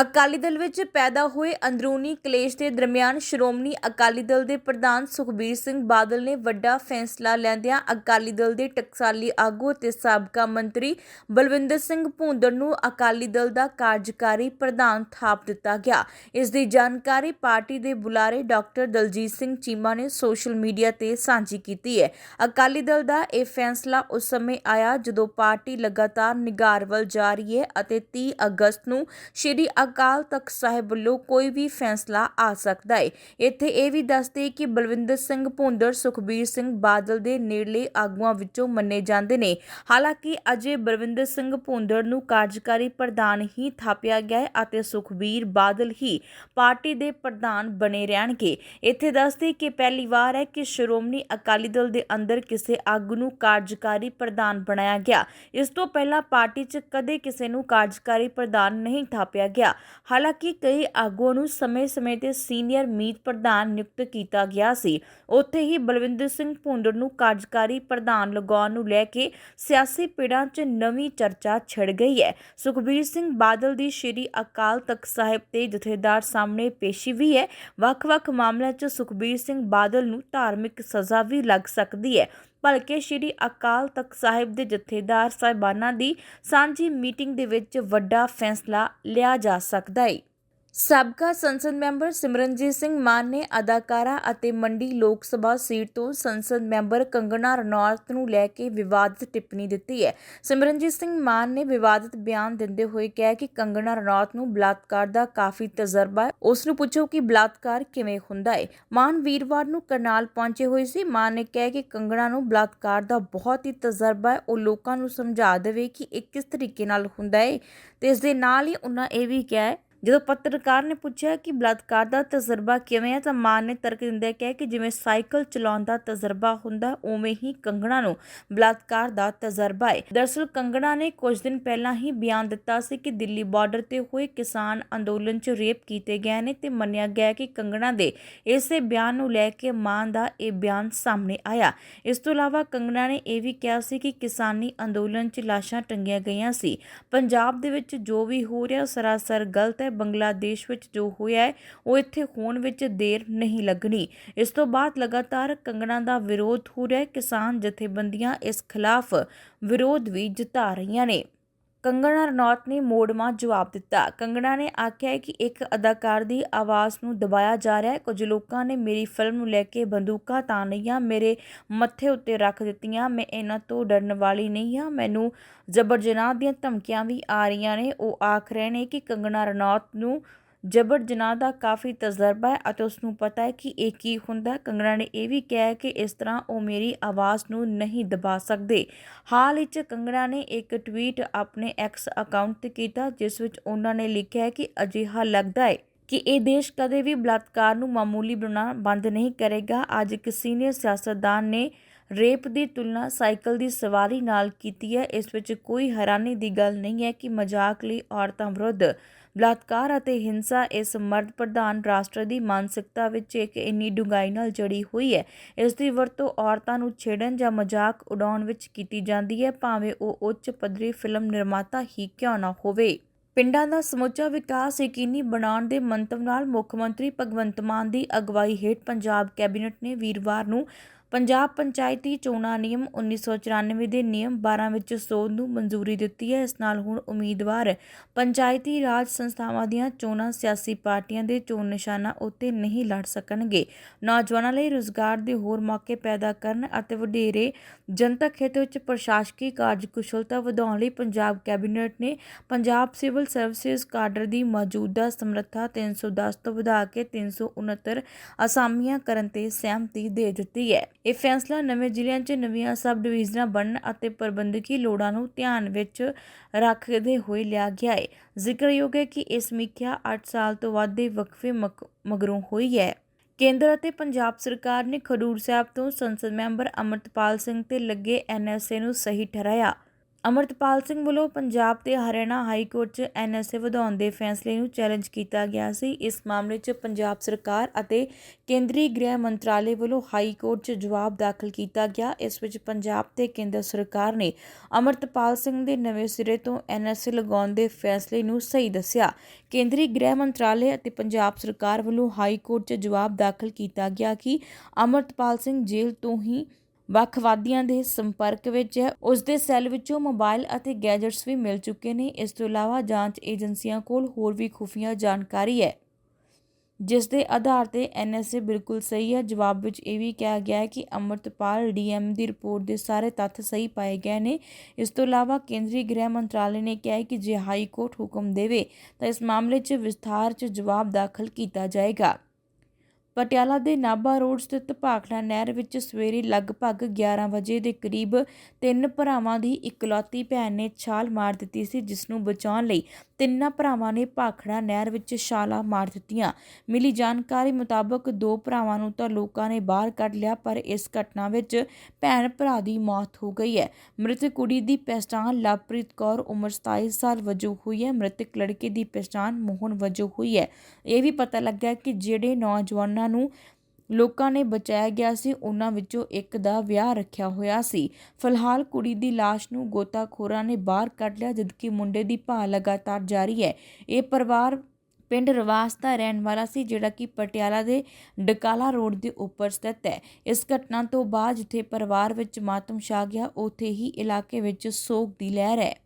ਅਕਾਲੀ ਦਲ ਵਿੱਚ ਪੈਦਾ ਹੋਏ ਅੰਦਰੂਨੀ ਕਲੇਸ਼ ਦੇ ਦਰਮਿਆਨ ਸ਼੍ਰੋਮਣੀ ਅਕਾਲੀ ਦਲ ਦੇ ਪ੍ਰਧਾਨ ਸੁਖਬੀਰ ਸਿੰਘ ਬਾਦਲ ਨੇ ਵੱਡਾ ਫੈਸਲਾ ਲੈਂਦਿਆਂ ਅਕਾਲੀ ਦਲ ਦੇ ਟਕਸਾਲੀ ਆਗੂ ਅਤੇ ਸਾਬਕਾ ਮੰਤਰੀ ਬਲਵਿੰਦਰ ਸਿੰਘ ਭੂੰਦੜ ਨੂੰ ਅਕਾਲੀ ਦਲ ਦਾ ਕਾਰਜਕਾਰੀ ਪ੍ਰਧਾਨ ਥਾਪ ਦਿੱਤਾ ਗਿਆ। ਇਸ ਦੀ ਜਾਣਕਾਰੀ ਪਾਰਟੀ ਦੇ ਬੁਲਾਰੇ ਡਾਕਟਰ ਦਲਜੀਤ ਸਿੰਘ ਚੀਮਾ ਨੇ ਸੋਸ਼ਲ ਮੀਡੀਆ ਤੇ ਸਾਂਝੀ ਕੀਤੀ ਹੈ। ਅਕਾਲੀ ਦਲ ਦਾ ਇਹ ਫੈਸਲਾ ਉਸ ਸਮੇਂ ਆਇਆ ਜਦੋਂ ਪਾਰਟੀ ਲਗਾਤਾਰ ਨਿਗਾਰ ਵੱਲ ਜਾ ਰਹੀ ਹੈ ਅਤੇ 30 ਅਗਸਤ ਨੂੰ ਸ਼੍ਰੀ ਅਕਾਲ ਤਖਤ ਸਾਹਿਬ ਵੱਲੋਂ ਕੋਈ ਵੀ ਫੈਸਲਾ ਆ ਸਕਦਾ ਹੈ ਇੱਥੇ ਇਹ ਵੀ ਦੱਸਦੇ ਕਿ ਬਲਵਿੰਦਰ ਸਿੰਘ ਭੁੰਦੜ, ਸੁਖਬੀਰ ਸਿੰਘ ਬਾਦਲ ਦੇ ਨੇੜਲੇ ਆਗੂਆਂ ਵਿੱਚੋਂ ਮੰਨੇ ਜਾਂਦੇ ਨੇ। ਹਾਲਾਂਕਿ ਅਜੇ ਬਲਵਿੰਦਰ ਸਿੰਘ ਭੁੰਦੜ ਨੂੰ ਕਾਰਜਕਾਰੀ ਪ੍ਰਧਾਨ ਹੀ ਥਾਪਿਆ ਗਿਆ ਹੈ ਅਤੇ ਸੁਖਬੀਰ ਬਾਦਲ ਹੀ ਪਾਰਟੀ ਦੇ ਪ੍ਰਧਾਨ ਬਣੇ ਰਹਿਣਗੇ। ਇੱਥੇ ਦੱਸਦੇ ਕਿ ਪਹਿਲੀ ਵਾਰ ਹੈ ਕਿ ਸ਼੍ਰੋਮਣੀ ਅਕਾਲੀ ਦਲ ਦੇ ਅੰਦਰ ਕਿਸੇ ਆਗੂ ਨੂੰ ਕਾਰਜਕਾਰੀ ਪ੍ਰਧਾਨ ਬਣਾਇਆ ਗਿਆ। ਇਸ ਤੋਂ ਪਹਿਲਾਂ ਪਾਰਟੀ 'ਚ ਕਦੇ ਕਿਸੇ ਨੂੰ ਕਾਰਜਕਾਰੀ ਪ੍ਰਧਾਨ ਨਹੀਂ ਥਾਪਿਆ ਗਿਆ। ਹਾਲਾਂਕਿ ਕਈ ਆਗੂਆਂ ਨੂੰ ਸਮੇਂ-ਸਮੇਂ ਤੇ ਸੀਨੀਅਰ ਮੀਤ ਪ੍ਰਧਾਨ ਨਿਯੁਕਤ ਕੀਤਾ ਗਿਆ ਸੀ। ਉੱਥੇ ਹੀ ਬਲਵਿੰਦਰ ਸਿੰਘ ਭੁੰਦੜ ਨੂੰ ਕਾਰਜਕਾਰੀ ਪ੍ਰਧਾਨ ਲਗਾਉਣ ਨੂੰ ਲੈ ਕੇ ਸਿਆਸੀ ਪਿੜਾਂ 'ਚ ਨਵੀਂ ਚਰਚਾ ਛਿੜ ਗਈ ਹੈ। ਸੁਖਬੀਰ ਸਿੰਘ ਬਾਦਲ ਦੀ ਸ਼੍ਰੀ ਅਕਾਲ ਤਖਤ ਸਾਹਿਬ ਤੇ ਜਥੇਦਾਰ ਸਾਹਮਣੇ ਪੇਸ਼ੀ ਵੀ ਹੈ। ਵੱਖ-ਵੱਖ ਮਾਮਲਿਆਂ 'ਚ ਸੁਖਬੀਰ ਸਿੰਘ ਬਾਦਲ ਨੂੰ ਧਾਰਮਿਕ ਸਜ਼ਾ ਵੀ ਲੱਗ ਸਕਦੀ ਹੈ। ਭਲਕੇ ਸ਼੍ਰੀ ਅਕਾਲ ਤਖਤ ਸਾਹਿਬ ਦੇ ਜਥੇਦਾਰ ਸਾਹਿਬਾਨਾਂ ਦੀ ਸਾਂਝੀ ਮੀਟਿੰਗ ਦੇ ਵਿੱਚ ਵੱਡਾ ਫੈਸਲਾ ਲਿਆ ਜਾ ਸਕਦਾ ਹੈ ਸਾਬਕਾ ਸੰਸਦ ਮੈਂਬਰ ਸਿਮਰਨਜੀਤ ਸਿੰਘ ਮਾਨ ਨੇ ਅਦਾਕਾਰਾ ਅਤੇ ਮੰਡੀ ਲੋਕ ਸਭਾ ਸੀਟ ਤੋਂ ਸੰਸਦ ਮੈਂਬਰ ਕੰਗਣਾ ਰਣੌਤ ਨੂੰ ਲੈ ਕੇ ਵਿਵਾਦਤ ਟਿੱਪਣੀ ਦਿੱਤੀ ਹੈ। ਸਿਮਰਨਜੀਤ ਸਿੰਘ ਮਾਨ ਨੇ ਵਿਵਾਦਿਤ ਬਿਆਨ ਦਿੰਦੇ ਹੋਏ ਕਿਹਾ ਕਿ ਕੰਗਣਾ ਰਣੌਤ ਨੂੰ ਬਲਾਤਕਾਰ ਦਾ ਕਾਫੀ ਤਜਰਬਾ ਹੈ। ਉਸ ਨੂੰ ਪੁੱਛੋ ਕਿ ਬਲਾਤਕਾਰ ਕਿਵੇਂ ਹੁੰਦਾ ਹੈ। ਮਾਨ ਵੀਰਵਾਰ ਨੂੰ ਕਰਨਾਲ ਪਹੁੰਚੇ ਹੋਏ ਸੀ। ਮਾਨ ਨੇ ਕਿਹਾ ਕਿ ਕੰਗਣਾ ਨੂੰ ਬਲਾਤਕਾਰ ਦਾ ਬਹੁਤ ਹੀ ਤਜਰਬਾ ਹੈ। ਉਹ ਲੋਕਾਂ ਨੂੰ ਸਮਝਾ ਦੇਵੇ ਕਿ ਇਹ ਕਿਸ ਤਰੀਕੇ ਨਾਲ ਹੁੰਦਾ ਹੈ ਤੇ ਇਸ ਦੇ ਨਾਲ ਹੀ ਉਹਨਾਂ ਇਹ ਵੀ ਕਿਹਾ ਜਦੋਂ ਪੱਤਰਕਾਰ ਨੇ ਪੁੱਛਿਆ ਕਿ ਬਲਾਤਕਾਰ ਦਾ ਤਜਰਬਾ ਕਿਵੇਂ ਹੈ ਤਾਂ ਮਾਨ ਨੇ ਤਰਕ ਦਿੰਦੇ ਕਿਹਾ ਕਿ ਜਿਵੇਂ ਸਾਈਕਲ ਚਲਾਉਣ ਦਾ ਤਜਰਬਾ ਹੁੰਦਾ, ਉਵੇਂ ਹੀ ਕੰਗਣਾ ਨੂੰ ਬਲਾਤਕਾਰ ਦਾ ਤਜਰਬਾ ਹੈ ਦਰਅਸਲ ਕੰਗਣਾ ਨੇ ਕੁਝ ਦਿਨ ਪਹਿਲਾਂ ਹੀ ਬਿਆਨ ਦਿੱਤਾ ਸੀ ਕਿ ਦਿੱਲੀ ਬਾਰਡਰ ਤੇ ਹੋਏ ਕਿਸਾਨ ਅੰਦੋਲਨ 'ਚ ਰੇਪ ਕੀਤੇ ਗਏ ਨੇ ਤੇ ਮੰਨਿਆ ਗਿਆ ਕਿ ਕੰਗਣਾ ਦੇ ਇਸੇ ਬਿਆਨ ਨੂੰ ਲੈ ਕੇ ਮਾਨ ਦਾ ਇਹ ਬਿਆਨ ਸਾਹਮਣੇ ਆਇਆ। ਇਸ ਤੋਂ ਇਲਾਵਾ ਕੰਗਣਾ ਨੇ ਇਹ ਵੀ ਕਿਹਾ ਸੀ ਕਿ ਕਿਸਾਨੀ ਅੰਦੋਲਨ 'ਚ ਲਾਸ਼ਾਂ ਟੰਗੀਆਂ ਗਈਆਂ ਸੀ। ਪੰਜਾਬ ਦੇ ਵਿੱਚ ਜੋ ਵੀ ਹੋ ਰਿਹਾ, ਸਰਾਸਰ ਗਲਤ ਹੈ। ਬੰਗਲਾਦੇਸ਼ ਵਿੱਚ ਜੋ ਹੋਇਆ ਹੈ, ਉਹ ਇੱਥੇ ਹੋਣ ਵਿੱਚ ਦੇਰ ਨਹੀਂ ਲੱਗਣੀ। ਇਸ ਤੋਂ ਬਾਅਦ ਲਗਾਤਾਰ ਕੰਗਣਾ ਦਾ ਵਿਰੋਧ ਹੋ ਰਿਹਾ ਹੈ। ਕਿਸਾਨ ਜਥੇਬੰਦੀਆਂ ਇਸ ਖਿਲਾਫ ਵਿਰੋਧ ਵੀ ਜਤਾ ਰਹੀਆਂ ਨੇ। ਕੰਗਣਾ ਰਣੌਤ ਨੇ ਮੋੜਵਾਂ ਜਵਾਬ ਦਿੱਤਾ। ਕੰਗਣਾ ਨੇ ਆਖਿਆ ਕਿ ਇੱਕ ਅਦਾਕਾਰ ਦੀ ਆਵਾਜ਼ ਨੂੰ ਦਬਾਇਆ ਜਾ ਰਿਹਾ ਹੈ। ਕੁਝ ਲੋਕਾਂ ਨੇ ਮੇਰੀ ਫਿਲਮ ਨੂੰ ਲੈ ਕੇ ਬੰਦੂਕਾਂ ਤਾਂ ਲਈਆਂ ਮੇਰੇ ਮੱਥੇ ਉੱਤੇ ਰੱਖ ਦਿੱਤੀਆਂ, ਮੈਂ ਇਹਨਾਂ ਤੋਂ ਡਰਨ ਵਾਲੀ ਨਹੀਂ ਹਾਂ, ਮੈਨੂੰ ਜ਼ਬਰ ਜਨਾਹ ਦੀਆਂ ਧਮਕੀਆਂ ਵੀ ਆ ਰਹੀਆਂ ਨੇ। ਉਹ ਆਖ ਰਹੇ ਨੇ ਕਿ ਕੰਗਣਾ ਰਣੌਤ ਨੂੰ ਜਬਰ ਜਨਾਹ ਦਾ ਕਾਫੀ ਤਜਰਬਾ ਹੈ ਅਤੇ ਉਸ ਨੂੰ ਪਤਾ ਹੈ ਕਿ ਇਹ ਕੀ ਹੁੰਦਾ ਹੈ। ਕੰਗਣਾ ਨੇ ਇਹ ਵੀ ਕਿਹਾ ਕਿ ਇਸ ਤਰ੍ਹਾਂ ਉਹ ਮੇਰੀ ਆਵਾਜ਼ ਨੂੰ ਨਹੀਂ ਦਬਾ ਸਕਦੇ। ਹਾਲ ਵਿੱਚ ਕੰਗਣਾ ਨੇ ਇੱਕ ਟਵੀਟ ਆਪਣੇ ਐਕਸ ਅਕਾਊਂਟ ਤੇ ਕੀਤਾ, ਜਿਸ ਵਿੱਚ ਉਹਨਾਂ ਨੇ ਲਿਖਿਆ ਹੈ ਕਿ ਅਜਿਹਾ ਲੱਗਦਾ ਹੈ ਕਿ ਇਹ ਦੇਸ਼ ਕਦੇ ਵੀ ਬਲਾਤਕਾਰ ਨੂੰ ਮਾਮੂਲੀ ਬਣਾਉਣਾ ਬੰਦ ਨਹੀਂ ਕਰੇਗਾ। ਅੱਜ ਇੱਕ ਸੀਨੀਅਰ ਸਿਆਸਤਦਾਨ ਨੇ ਰੇਪ ਦੀ ਤੁਲਨਾ ਸਾਈਕਲ ਦੀ ਸਵਾਰੀ ਨਾਲ ਕੀਤੀ ਹੈ। ਇਸ ਵਿੱਚ ਕੋਈ ਹੈਰਾਨੀ ਦੀ ਗੱਲ ਨਹੀਂ ਹੈ ਕਿ ਮਜ਼ਾਕ ਲਈ ਔਰਤਾਂ ਵਿਰੁੱਧ ਬਲਾਤਕਾਰ ਅਤੇ ਹਿੰਸਾ ਇਸ ਮਰਦ ਪ੍ਰਧਾਨ ਰਾਸ਼ਟਰ ਦੀ ਮਾਨਸਿਕਤਾ ਵਿੱਚ ਇੱਕ ਇੰਨੀ ਡੂੰਘਾਈ ਨਾਲ ਜੜੀ ਹੋਈ ਹੈ। ਇਸ ਦੀ ਵਰਤੋਂ ਔਰਤਾਂ ਨੂੰ ਛੇੜਨ ਜਾਂ ਮਜ਼ਾਕ ਉਡਾਉਣ ਵਿੱਚ ਕੀਤੀ ਜਾਂਦੀ ਹੈ, ਭਾਵੇਂ ਉਹ ਉੱਚ ਪੱਧਰੀ ਫਿਲਮ ਨਿਰਮਾਤਾ ਹੀ ਕਿਉਂ ਨਾ ਹੋਵੇ। ਪਿੰਡਾਂ ਦਾ ਸਮੁੱਚਾ ਵਿਕਾਸ ਯਕੀਨੀ ਬਣਾਉਣ ਦੇ ਮੰਤਵ ਨਾਲ ਮੁੱਖ ਮੰਤਰੀ ਭਗਵੰਤ ਮਾਨ ਦੀ ਅਗਵਾਈ ਹੇਠ ਪੰਜਾਬ ਕੈਬਨਿਟ ਨੇ ਵੀਰਵਾਰ ਨੂੰ ਪੰਜਾਬ ਪੰਚਾਇਤੀ ਚੋਣਾਂ ਨਿਯਮ 1994 ਦੇ ਨਿਯਮ 12 ਵਿੱਚ ਸੋਧ ਨੂੰ ਮਨਜ਼ੂਰੀ ਦਿੱਤੀ ਹੈ। ਇਸ ਨਾਲ ਹੁਣ ਉਮੀਦਵਾਰ ਪੰਚਾਇਤੀ ਰਾਜ ਸੰਸਥਾਵਾਂ ਦੀਆਂ ਚੋਣਾਂ ਸਿਆਸੀ ਪਾਰਟੀਆਂ ਦੇ ਚੋਣ ਨਿਸ਼ਾਨਾਂ ਉੱਤੇ ਨਹੀਂ ਲੜ ਸਕਣਗੇ। ਨੌਜਵਾਨਾਂ ਲਈ ਰੋਜ਼ਗਾਰ ਦੇ ਹੋਰ ਮੌਕੇ ਪੈਦਾ ਕਰਨ ਅਤੇ ਵਧੇਰੇ ਜਨਤਕ ਖੇਤਰ ਵਿੱਚ ਪ੍ਰਸ਼ਾਸਕੀ ਕਾਰਜਕੁਸ਼ਲਤਾ ਵਧਾਉਣ ਲਈ ਪੰਜਾਬ ਕੈਬਨਿਟ ਨੇ ਪੰਜਾਬ ਸਿਵਲ ਸਰਵਿਸਿਜ਼ ਕਾਡਰ ਦੀ ਮੌਜੂਦਾ ਸਮਰੱਥਾ 310 ਤੋਂ ਵਧਾ ਕੇ 369 ਅਸਾਮੀਆਂ ਕਰਨ ਤੇ ਸਹਿਮਤੀ ਦੇ ਦਿੱਤੀ ਹੈ। ਇਹ ਫੈਸਲਾ ਨਵੇਂ ਜ਼ਿਲ੍ਹਿਆਂ 'ਚ ਨਵੀਆਂ ਸਬ ਡਿਵੀਜ਼ਨਾਂ ਬਣਨ ਅਤੇ ਪ੍ਰਬੰਧਕੀ ਲੋੜਾਂ ਨੂੰ ਧਿਆਨ ਵਿੱਚ ਰੱਖਦੇ ਹੋਏ ਲਿਆ ਗਿਆ ਹੈ। ਜ਼ਿਕਰਯੋਗ ਹੈ ਕਿ ਇਹ ਸਮੀਖਿਆ 8 ਸਾਲ ਤੋਂ ਵੱਧ ਦੇ ਵਕਫੇ ਮਕ- ਮਗਰੋਂ ਹੋਈ ਹੈ। ਕੇਂਦਰ ਅਤੇ ਪੰਜਾਬ ਸਰਕਾਰ ਨੇ ਖਡੂਰ ਸਾਹਿਬ ਤੋਂ ਸੰਸਦ ਮੈਂਬਰ ਅਮਰਤਪਾਲ ਸਿੰਘ ਤੇ ਲੱਗੇ ਐਨਐਸਏ ਨੂੰ ਸਹੀ ਠਹਿਰਾਇਆ। ਅਮਰਤਪਾਲ ਸਿੰਘ ਵੱਲੋਂ ਪੰਜਾਬ ਤੇ ਹਰਿਆਣਾ ਹਾਈ ਕੋਰਟ 'ਚ ਐਨਐਸਏ ਵਧਾਉਣ ਦੇ ਫੈਸਲੇ ਨੂੰ ਚੈਲੰਜ ਕੀਤਾ ਗਿਆ ਸੀ। ਇਸ ਮਾਮਲੇ 'ਚ ਪੰਜਾਬ ਸਰਕਾਰ ਅਤੇ ਕੇਂਦਰੀ ਗ੍ਰਹਿ ਮੰਤਰਾਲੇ ਵੱਲੋਂ ਹਾਈ ਕੋਰਟ 'ਚ ਜਵਾਬ ਦਾਖਲ ਕੀਤਾ ਗਿਆ। ਇਸ ਵਿੱਚ ਪੰਜਾਬ ਤੇ ਕੇਂਦਰ ਸਰਕਾਰ ਨੇ ਅਮਰਤਪਾਲ ਸਿੰਘ ਦੇ ਨਵੇਂ ਸਿਰੇ ਤੋਂ ਐਨਐਸਏ ਲਗਾਉਣ ਦੇ ਫੈਸਲੇ ਨੂੰ ਸਹੀ ਦੱਸਿਆ। ਕੇਂਦਰੀ ਗ੍ਰਹਿ ਮੰਤਰਾਲੇ ਅਤੇ ਪੰਜਾਬ ਸਰਕਾਰ ਵੱਲੋਂ ਹਾਈ ਕੋਰਟ 'ਚ ਜਵਾਬ ਦਾਖਲ ਕੀਤਾ ਗਿਆ ਕਿ ਅਮਰਤਪਾਲ ਸਿੰਘ ਜੇਲ੍ਹ ਤੋਂ ਹੀ ਵੱਖਵਾਦੀਆਂ ਦੇ ਸੰਪਰਕ ਵਿੱਚ ਹੈ। ਉਸ ਦੇ ਸੈੱਲ ਵਿੱਚੋਂ ਮੋਬਾਈਲ ਅਤੇ ਗੈਜਟਸ ਵੀ ਮਿਲ ਚੁੱਕੇ ਨੇ। ਇਸ ਤੋਂ ਇਲਾਵਾ ਜਾਂਚ ਏਜੰਸੀਆਂ ਕੋਲ ਹੋਰ ਵੀ ਖੁਫੀਆ ਜਾਣਕਾਰੀ ਹੈ। ਜਿਸ ਦੇ ਆਧਾਰ ਤੇ ਐਨਐਸਏ ਬਿਲਕੁਲ ਸਹੀ ਹੈ। ਜਵਾਬ ਵਿੱਚ ਇਹ ਵੀ ਕਿਹਾ ਗਿਆ ਹੈ ਕਿ ਅਮਰਤਪਾਲ ਡੀਐਮ ਦੀ ਰਿਪੋਰਟ ਦੇ ਸਾਰੇ ਤੱਥ ਸਹੀ ਪਾਏ ਗਏ ਨੇ। ਇਸ ਤੋਂ ਇਲਾਵਾ ਕੇਂਦਰੀ ਗ੍ਰਹਿ ਮੰਤਰਾਲੇ ਨੇ ਕਿਹਾ ਹੈ ਕਿ ਜੇ ਹਾਈ ਕੋਰਟ ਹੁਕਮ ਦੇਵੇ ਤਾਂ ਇਸ ਮਾਮਲੇ 'ਚ ਵਿਸਥਾਰ 'ਚ ਜਵਾਬ ਦਾਖਲ ਕੀਤਾ ਜਾਏਗਾ। ਪਟਿਆਲਾ ਦੇ ਨਾਭਾ ਰੋਡ ਸਥਿਤ ਭਾਖੜਾ ਨਹਿਰ ਵਿੱਚ ਸਵੇਰੇ ਲਗਭਗ 11 ਵਜੇ ਦੇ ਕਰੀਬ ਤਿੰਨ ਭਰਾਵਾਂ ਦੀ ਇਕਲੌਤੀ ਭੈਣ ਨੇ ਛਾਲ ਮਾਰ ਦਿੱਤੀ ਸੀ, ਜਿਸ ਨੂੰ ਬਚਾਉਣ ਲਈ ਤਿੰਨਾਂ ਭਰਾਵਾਂ ਨੇ ਭਾਖੜਾ ਨਹਿਰ ਵਿੱਚ ਛਾਲਾਂ ਮਾਰ ਦਿੱਤੀਆਂ। ਮਿਲੀ ਜਾਣਕਾਰੀ ਮੁਤਾਬਕ ਦੋ ਭਰਾਵਾਂ ਨੂੰ ਤਾਂ ਲੋਕਾਂ ਨੇ ਬਾਹਰ ਕੱਢ ਲਿਆ, ਪਰ ਇਸ ਘਟਨਾ ਵਿੱਚ ਭੈਣ ਭਰਾ ਦੀ ਮੌਤ ਹੋ ਗਈ ਹੈ। ਮ੍ਰਿਤਕ ਕੁੜੀ ਦੀ ਪਛਾਣ ਲਵਪ੍ਰੀਤ ਕੌਰ ਉਮਰ 27 ਸਾਲ ਵਜੋਂ ਹੋਈ ਹੈ, ਮ੍ਰਿਤਕ ਲੜਕੇ ਦੀ ਪਛਾਣ ਮੋਹਨ ਵਜੋਂ ਹੋਈ ਹੈ। ਇਹ ਵੀ ਪਤਾ ਲੱਗਾ ਕਿ ਜਿਹੜੇ ਨੌਜਵਾਨਾਂ ਨੂੰ, ਲੋਕਾਂ ਨੇ ਬਚਾਇਆ ਗਿਆ ਸੀ, ਉਹਨਾਂ ਵਿੱਚੋਂ ਇੱਕ ਦਾ ਵਿਆਹ ਰੱਖਿਆ ਹੋਇਆ ਸੀ। ਫਿਲਹਾਲ ਕੁੜੀ ਦੀ ਲਾਸ਼ ਨੂੰ ਗੋਤਾਖੋਰਾਂ ਨੇ ਬਾਹਰ ਕੱਢ ਲਿਆ, ਜਦਕਿ ਮੁੰਡੇ ਦੀ ਭਾਲ ਲਗਾਤਾਰ ਜਾਰੀ ਹੈ। ਇਹ ਪਰਿਵਾਰ ਪਿੰਡ ਰਵਾਸ ਦਾ ਰਹਿਣ ਵਾਲਾ ਸੀ, ਜਿਹੜਾ ਕਿ ਪਟਿਆਲਾ ਦੇ ਡਕਾਲਾ ਰੋਡ ਦੇ ਉੱਪਰ ਸਥਿਤ ਹੈ। ਇਸ ਘਟਨਾ ਤੋਂ ਬਾਅਦ ਜਿੱਥੇ ਪਰਿਵਾਰ ਵਿੱਚ ਮਾਤਮ ਛਾ ਗਿਆ, ਉੱਥੇ ਹੀ ਇਲਾਕੇ ਵਿੱਚ ਸੋਗ ਦੀ ਲਹਿਰ ਹੈ।